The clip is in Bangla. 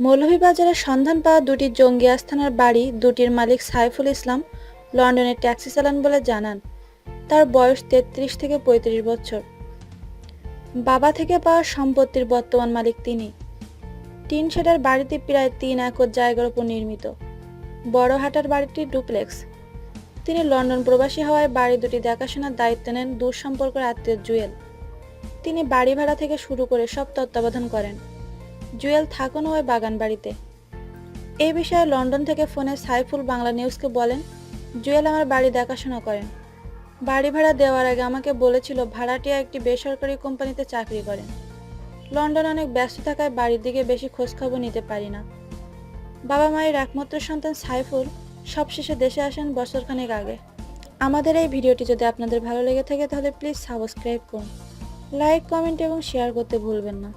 মৌলভীবাজারের সন্ধান পাওয়া দুটি জঙ্গি আস্থানার বাড়ি দুটির মালিক সাইফুল ইসলাম লন্ডনে ট্যাক্সি চালান বলে জানান। তার বয়স তেত্রিশ থেকে পঁয়ত্রিশ বছর। বাবা থেকে পাওয়া সম্পত্তির বর্তমান মালিক তিনি। টিন শেডের বাড়িটি প্রায় তিন একর জায়গার উপর নির্মিত। বড়হাটার বাড়িটি ডুপ্লেক্স। তিনি লন্ডন প্রবাসী হওয়ায় বাড়ি দুটি দেখাশোনার দায়িত্ব নেন দূর সম্পর্কের আত্মীয় জুয়েল। তিনি বাড়ি ভাড়া থেকে শুরু করে সব তত্ত্বাবধান করেন। জুয়েল থাকুন হয় বাগান বাড়িতে। এই বিষয়ে লন্ডন থেকে ফোনে সাইফুল বাংলা নিউজকে বলেন, জুয়েল আমার বাড়ি দেখাশোনা করেন। বাড়ি ভাড়া দেওয়ার আগে আমাকে বলেছিল ভাড়াটিয়া একটি বেসরকারি কোম্পানিতে চাকরি করেন। লন্ডন অনেক ব্যস্ত থাকায় বাড়ির দিকে বেশি খোঁজখবর নিতে পারি না। বাবা মায়ের একমাত্র সন্তান সাইফুল। সবশেষে দেশে আসেন বছরখানেক আগে। আমাদের এই ভিডিওটি যদি আপনাদের ভালো লেগে থাকে তাহলে প্লিজ সাবস্ক্রাইব করুন। লাইক কমেন্ট এবং শেয়ার করতে ভুলবেন না।